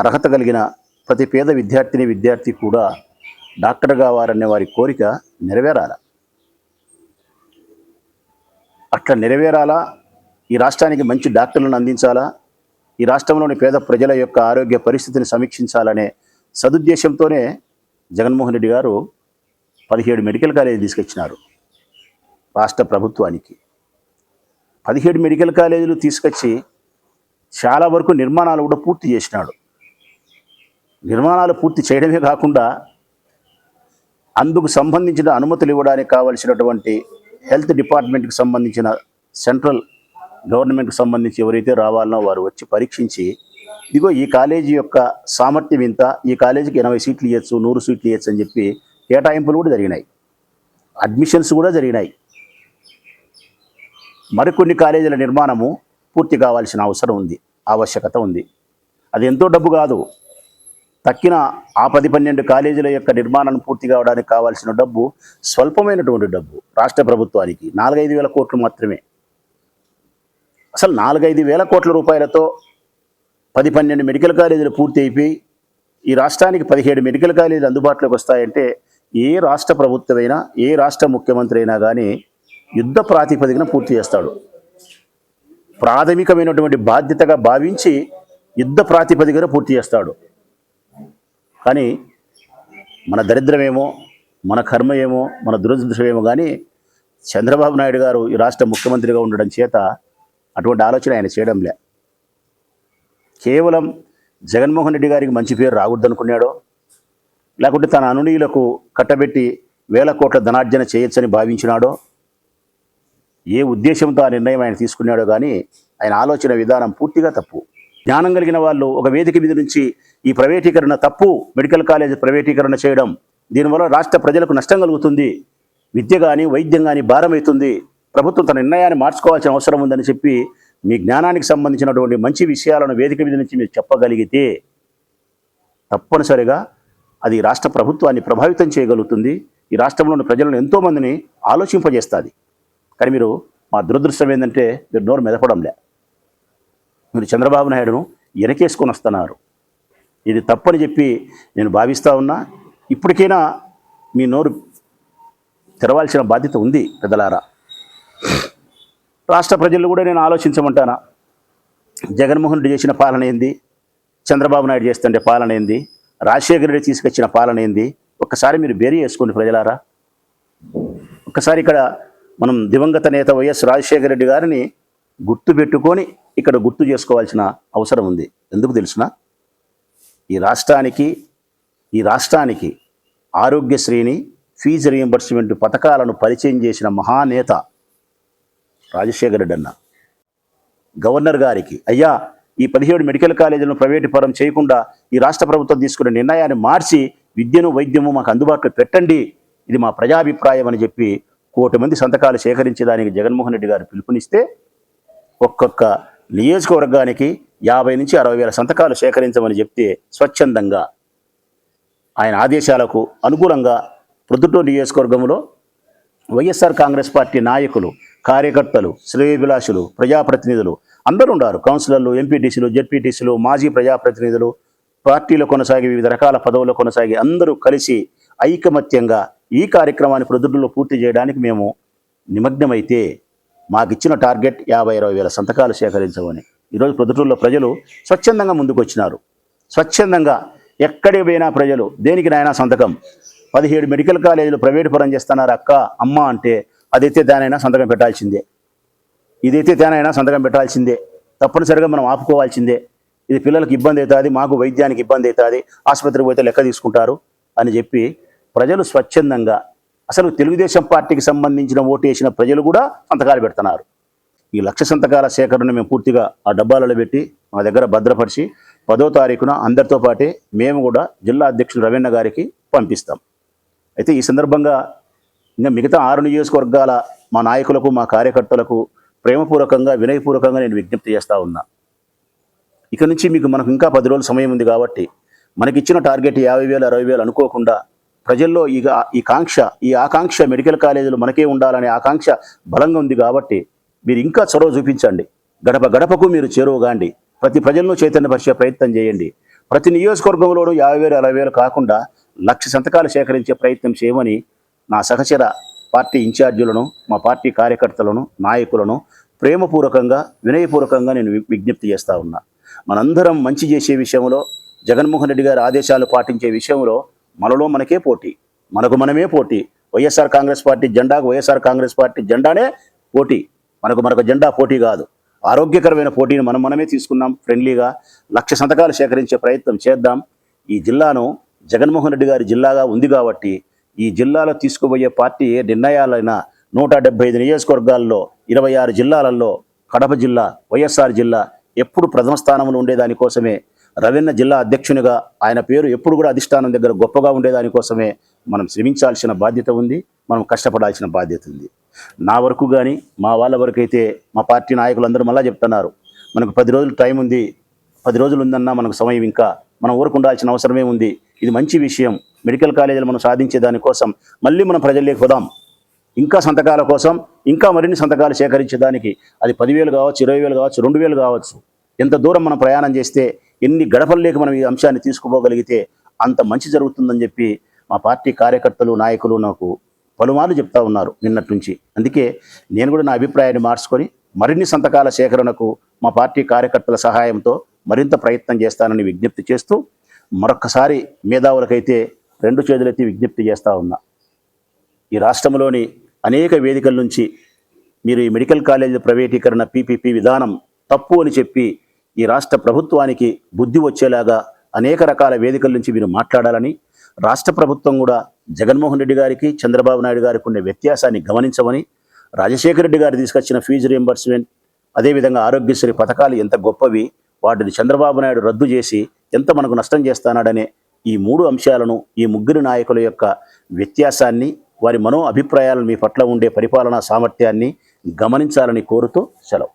అర్హత కలిగిన ప్రతి పేద విద్యార్థిని విద్యార్థి కూడా డాక్టర్ కావాలనే వారి కోరిక నెరవేరాల. అట్లా నెరవేరాలా. ఈ రాష్ట్రానికి మంచి డాక్టర్లను అందించాలా. ఈ రాష్ట్రంలోని పేద ప్రజల యొక్క ఆరోగ్య పరిస్థితిని సమీక్షించాలనే సదుద్దేశంతోనే జగన్మోహన్ రెడ్డి గారు పదిహేడు మెడికల్ కాలేజీ తీసుకొచ్చినారు రాష్ట్ర ప్రభుత్వానికి. పదిహేడు మెడికల్ కాలేజీలు తీసుకొచ్చి చాలా వరకు నిర్మాణాలు కూడా పూర్తి చేసినాడు. నిర్మాణాలు పూర్తి చేయడమే కాకుండా అందుకు సంబంధించిన అనుమతులు ఇవ్వడానికి కావలసినటువంటి హెల్త్ డిపార్ట్మెంట్కి సంబంధించిన సెంట్రల్ గవర్నమెంట్కి సంబంధించి ఎవరైతే రావాలనో వారు వచ్చి పరీక్షించి ఇదిగో ఈ కాలేజీ యొక్క సామర్థ్యం ఇంత ఈ కాలేజీకి ఎనభై సీట్లు ఇవ్వచ్చు నూరు సీట్లు ఇవ్వచ్చు అని చెప్పి కేటాయింపులు కూడా జరిగినాయి. అడ్మిషన్స్ కూడా జరిగినాయి. మరికొన్ని కాలేజీల నిర్మాణము పూర్తి కావాల్సిన అవసరం ఉంది ఆవశ్యకత ఉంది. అది ఎంతో డబ్బు కాదు. తక్కిన ఆ పది పన్నెండు కాలేజీల యొక్క నిర్మాణం పూర్తి కావడానికి కావాల్సిన డబ్బు స్వల్పమైనటువంటి డబ్బు రాష్ట్ర ప్రభుత్వానికి. నాలుగైదు వేల కోట్లు మాత్రమే. అసలు నాలుగైదు వేల కోట్ల రూపాయలతో పది పన్నెండు మెడికల్ కాలేజీలు పూర్తి అయిపోయి ఈ రాష్ట్రానికి పదిహేడు మెడికల్ కాలేజీలు అందుబాటులోకి వస్తాయంటే ఏ రాష్ట్ర ప్రభుత్వమైనా ఏ రాష్ట్ర ముఖ్యమంత్రి అయినా కానీ యుద్ధ ప్రాతిపదికన పూర్తి చేస్తాడు. ప్రాథమికమైనటువంటి బాధ్యతగా భావించి యుద్ధ ప్రాతిపదికన పూర్తి చేస్తాడు. కానీ మన దరిద్రమేమో మన కర్మ ఏమో మన దురదృష్టమేమో కానీ చంద్రబాబు నాయుడు గారు ఈ రాష్ట్ర ముఖ్యమంత్రిగా ఉండడం చేత అటువంటి ఆలోచన ఆయన చేయడంలే కేవలం జగన్మోహన్ రెడ్డి గారికి మంచి పేరు రాకూడదనుకున్నాడో లేకుంటే తన అనునీయులకు కట్టబెట్టి వేల కోట్ల ధనార్జన చేయొచ్చని భావించినాడో ఏ ఉద్దేశంతో ఆ నిర్ణయం ఆయన తీసుకున్నాడో కానీ ఆయన ఆలోచన విధానం పూర్తిగా తప్పు. జ్ఞానం కలిగిన వాళ్ళు ఒక వేదిక మీద నుంచి ఈ ప్రైవేటీకరణ తప్పు మెడికల్ కాలేజ్ ప్రైవేటీకరణ చేయడం దీనివల్ల రాష్ట్ర ప్రజలకు నష్టం కలుగుతుంది. విద్య కానీ వైద్యం కానీ భారమవుతుంది. ప్రభుత్వం తన నిర్ణయాన్ని మార్చుకోవాల్సిన అవసరం ఉందని చెప్పి మీ జ్ఞానానికి సంబంధించినటువంటి మంచి విషయాలను వేదిక మీద నుంచి మీరు చెప్పగలిగితే తప్పనిసరిగా అది రాష్ట్ర ప్రభుత్వాన్ని ప్రభావితం చేయగలుగుతుంది. ఈ రాష్ట్రంలోని ప్రజలను ఎంతోమందిని ఆలోచింపజేస్తుంది. కానీ మీరు మా దురదృష్టం ఏంటంటే మీరు నోరు మెదపడంలే. మీరు చంద్రబాబు నాయుడును వెనకేసుకొని వస్తున్నారు. ఇది తప్పని చెప్పి నేను భావిస్తూ ఉన్నా. ఇప్పటికైనా మీ నోరు తెరవాల్సిన బాధ్యత ఉంది పెద్దలారా. రాష్ట్ర ప్రజలు కూడా నేను ఆలోచించమంటానా? జగన్మోహన్ రెడ్డి చేసిన పాలన ఏంది? చంద్రబాబు నాయుడు చేస్తుంటే పాలన ఏంది? రాజశేఖర రెడ్డి తీసుకొచ్చిన పాలన ఏంది? ఒక్కసారి మీరు బేరీ చేసుకోండి ప్రజలారా. ఒక్కసారి ఇక్కడ మనం దివంగత నేత వైఎస్ రాజశేఖర రెడ్డి గారిని గుర్తు పెట్టుకొని ఇక్కడ గుర్తు చేసుకోవాల్సిన అవసరం ఉంది. ఎందుకు తెలుసిన? ఈ రాష్ట్రానికి ఈ రాష్ట్రానికి ఆరోగ్యశ్రీని ఫీజు రీయింబర్స్మెంట్ పథకాలను పరిచయం చేసిన మహానేత రాజశేఖర రెడ్డి అన్న. గవర్నర్ గారికి అయ్యా ఈ పదిహేడు మెడికల్ కాలేజీలను ప్రైవేటు పరం చేయకుండా ఈ రాష్ట్ర ప్రభుత్వం తీసుకున్న నిర్ణయాన్ని మార్చి విద్యను వైద్యము మాకు అందుబాటులో పెట్టండి. ఇది మా ప్రజాభిప్రాయం అని చెప్పి కోటి మంది సంతకాలు సేకరించేదానికి జగన్మోహన్ రెడ్డి గారు పిలుపునిస్తే ఒక్కొక్క నియోజకవర్గానికి యాభై నుంచి అరవై వేల సంతకాలు సేకరించమని చెప్తే స్వచ్ఛందంగా ఆయన ఆదేశాలకు అనుకూలంగా ప్రొద్దుటూరు నియోజకవర్గంలో వైఎస్ఆర్ కాంగ్రెస్ పార్టీ నాయకులు కార్యకర్తలు శ్రేయభిలాషులు ప్రజాప్రతినిధులు అందరూ ఉన్నారు. కౌన్సిలర్లు ఎంపీటీసీలు జెడ్పీటీసీలు మాజీ ప్రజాప్రతినిధులు పార్టీలో కొనసాగి వివిధ రకాల పదవుల్లో కొనసాగి అందరూ కలిసి ఐకమత్యంగా ఈ కార్యక్రమాన్ని ప్రొద్దుటూరులో పూర్తి చేయడానికి మేము నిమగ్నమైతే మాకు ఇచ్చిన టార్గెట్ యాభై ఇరవై వేల సంతకాలు సేకరించమని. ఈరోజు ప్రొద్దుటూరులో ప్రజలు స్వచ్ఛందంగా ముందుకు వచ్చినారు స్వచ్ఛందంగా ఎక్కడికి పోయినా ప్రజలు దేనికి నాయన సంతకం? పదిహేడు మెడికల్ కాలేజీలు ప్రైవేటు పరం చేస్తున్నారు అక్క అమ్మ అంటే అదైతే దానైనా సంతకం పెట్టాల్సిందే. ఇదైతే దానైనా సంతకం పెట్టాల్సిందే. తప్పనిసరిగా మనం ఆపుకోవాల్సిందే. ఇది పిల్లలకు ఇబ్బంది అవుతుంది మాకు వైద్యానికి ఇబ్బంది అవుతుంది ఆసుపత్రికి పోతే లెక్క తీసుకుంటారు అని చెప్పి ప్రజలు స్వచ్ఛందంగా అసలు తెలుగుదేశం పార్టీకి సంబంధించిన ఓటు వేసిన ప్రజలు కూడా సంతకాలు పెడుతున్నారు. ఈ లక్ష సంతకాల సేకరణ మేము పూర్తిగా ఆ డబ్బాలలో పెట్టి మా దగ్గర భద్రపరిచి పదో తారీఖున అందరితో పాటే మేము కూడా జిల్లా అధ్యక్షులు రవీణ గారికి పంపిస్తాం. అయితే ఈ సందర్భంగా ఇంకా మిగతా ఆరు నియోజకవర్గాల మా నాయకులకు మా కార్యకర్తలకు ప్రేమపూర్వకంగా వినయపూర్వకంగా నేను విజ్ఞప్తి చేస్తూ ఉన్నా. ఇక నుంచి మీకు మనకు ఇంకా పది రోజులు సమయం ఉంది కాబట్టి మనకిచ్చిన టార్గెట్ యాభై వేలు అరవై వేలు అనుకోకుండా ప్రజల్లో ఇక ఈ కాంక్ష ఈ ఆకాంక్ష మెడికల్ కాలేజీలు మనకే ఉండాలనే ఆకాంక్ష బలంగా ఉంది కాబట్టి మీరు ఇంకా చొరవ చూపించండి. గడప గడపకు మీరు చేరువగాండి. ప్రతి ప్రజలను చైతన్యపరిచే ప్రయత్నం చేయండి. ప్రతి నియోజకవర్గంలోనూ యాభై వేలు అరవై వేలు కాకుండా లక్ష సంతకాలు సేకరించే ప్రయత్నం చేయమని నా సహచర పార్టీ ఇన్ఛార్జీలను మా పార్టీ కార్యకర్తలను నాయకులను ప్రేమపూర్వకంగా వినయపూర్వకంగా నేను వి- విజ్ఞప్తి చేస్తా ఉన్నా. మనందరం మంచి చేసే విషయంలో జగన్మోహన్ రెడ్డి గారి ఆదేశాలు పాటించే విషయంలో మనలో మనకే పోటీ మనకు మనమే పోటీ. వైఎస్ఆర్ కాంగ్రెస్ పార్టీ జెండాకు వైఎస్ఆర్ కాంగ్రెస్ పార్టీ జెండానే పోటీ. మనకు మనకు జెండా పోటీ కాదు. ఆరోగ్యకరమైన పోటీని మనం మనమే తీసుకున్నాం ఫ్రెండ్లీగా. లక్ష సంతకాలు సేకరించే ప్రయత్నం చేద్దాం. ఈ జిల్లాను జగన్మోహన్ రెడ్డి గారి జిల్లాగా ఉంది కాబట్టి ఈ జిల్లాలో తీసుకుపోయే పార్టీ నిర్ణయాలైన నిర్ణయాలైనా నూట డెబ్బై ఐదు నియోజకవర్గాల్లో ఇరవై ఆరు జిల్లాలలో కడప జిల్లా వైఎస్ఆర్ జిల్లా ఎప్పుడు ప్రథమ స్థానంలో ఉండేదానికోసమే రవీన్న జిల్లా అధ్యక్షునిగా ఆయన పేరు ఎప్పుడు కూడా అధిష్టానం దగ్గర గొప్పగా ఉండేదానికోసమే మనం శ్రమించాల్సిన బాధ్యత ఉంది మనం కష్టపడాల్సిన బాధ్యత ఉంది. నా వరకు కానీ మా వాళ్ళ వరకు అయితే మా పార్టీ నాయకులు అందరూ మళ్ళా చెప్తున్నారు మనకు పది రోజులు టైం ఉంది పది రోజులు ఉందన్నా మనకు సమయం ఇంకా మనం ఊరుకుండాల్సిన అవసరమే ఉంది. ఇది మంచి విషయం మెడికల్ కాలేజీలు మనం సాధించే దానికోసం మళ్ళీ మనం ప్రజల్లోకి పోదాం. ఇంకా సంతకాల కోసం ఇంకా మరిన్ని సంతకాలు సేకరించడానికి అది పదివేలు కావచ్చు ఇరవై వేలు కావచ్చు రెండు వేలు కావచ్చు. ఎంత దూరం మనం ప్రయాణం చేస్తే ఎన్ని గడపల్లేక మనం ఈ అంశాన్ని తీసుకుపోగలిగితే అంత మంచి జరుగుతుందని చెప్పి మా పార్టీ కార్యకర్తలు నాయకులు నాకు పలుమార్లు చెప్తా ఉన్నారు నిన్నటి నుంచి. అందుకే నేను కూడా నా అభిప్రాయాన్ని మార్చుకొని మరిన్ని సంతకాల సేకరణకు మా పార్టీ కార్యకర్తల సహాయంతో మరింత ప్రయత్నం చేస్తానని విజ్ఞప్తి చేస్తూ మరొక్కసారి మేధావులకైతే రెండు చేతులెత్తి విజ్ఞప్తి చేస్తూ ఉన్నా. ఈ రాష్ట్రంలోని అనేక వేదికల నుంచి మీరు ఈ మెడికల్ కాలేజీల ప్రైవేటీకరణ పీపీపీ విధానం తప్పు అని చెప్పి ఈ రాష్ట్ర ప్రభుత్వానికి బుద్ధి వచ్చేలాగా అనేక రకాల వేదికల నుంచి మీరు మాట్లాడాలని రాష్ట్ర ప్రభుత్వం కూడా జగన్మోహన్ రెడ్డి గారికి చంద్రబాబు నాయుడు గారికి ఉన్న వ్యత్యాసాన్ని గమనించమని రాజశేఖర రెడ్డి గారు తీసుకొచ్చిన ఫీజు రియంబర్స్మెంట్ అదేవిధంగా ఆరోగ్యశ్రీ పథకాలు ఎంత గొప్పవి వాటిని చంద్రబాబు నాయుడు రద్దు చేసి ఎంత మనకు నష్టం చేస్తానాడనే ఈ మూడు అంశాలను ఈ ముగ్గురు నాయకుల యొక్క వ్యత్యాసాన్ని వారి మనో అభిప్రాయాలను మీ పట్ల ఉండే పరిపాలనా సామర్థ్యాన్ని గమనించాలని కోరుతూ సెలవు.